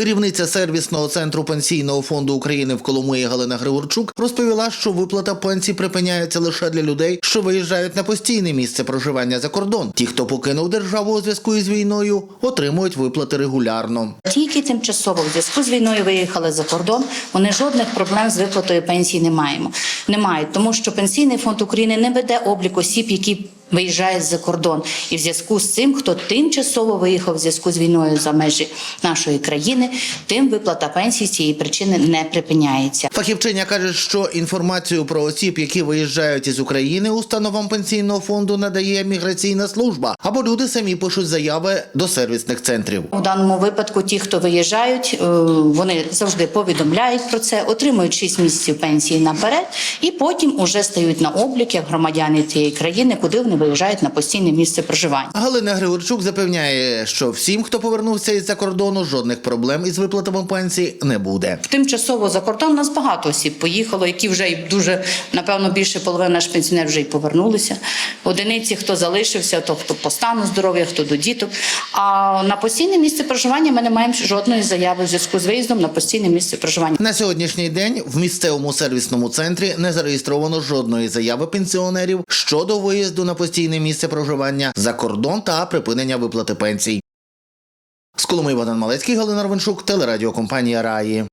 Керівниця сервісного центру пенсійного фонду України в Коломиї Галина Григорчук розповіла, що виплата пенсій припиняється лише для людей, що виїжджають на постійне місце проживання за кордон. Ті, хто покинув державу у зв'язку із війною, отримують виплати регулярно. Ті, які тимчасово в зв'язку з війною виїхали за кордон, вони жодних проблем з виплатою пенсії не маємо. Не мають, тому що пенсійний фонд України не веде облік осіб, які виїжджають за кордон. І в зв'язку з цим, хто тимчасово виїхав в зв'язку з війною за межі нашої країни, тим виплата пенсії з цієї причини не припиняється. Фахівчиня каже, що інформацію про осіб, які виїжджають із України, установам пенсійного фонду надає міграційна служба, або люди самі пишуть заяви до сервісних центрів. У даному випадку ті, хто виїжджають, е, вони завжди повідомляють про це, отримують 6 місяців пенсії наперед, і потім уже стають на облік як громадяни тієї країни, куди вони виїжджають на постійне місце проживання. Галина Григорчук запевняє, що всім, хто повернувся із-за кордону, жодних проблем із виплатами пенсій не буде. Тимчасово за кордон у нас багато осіб поїхало, які вже й дуже напевно більше половини наших пенсіонерів вже й повернулися. Одиниці, хто залишився, то хто по стану здоров'я, хто до діток. А на постійне місце проживання ми не маємо жодної заяви в зв'язку з виїздом на постійне місце проживання. На сьогоднішній день в місцевому сервісному центрі не зареєстровано жодної заяви пенсіонерів щодо виїзду на постійне місце проживання за кордон та припинення виплати пенсій. З Коломиї Богдан Малецький, Галина Ровеншук, телерадіокомпанія Раї.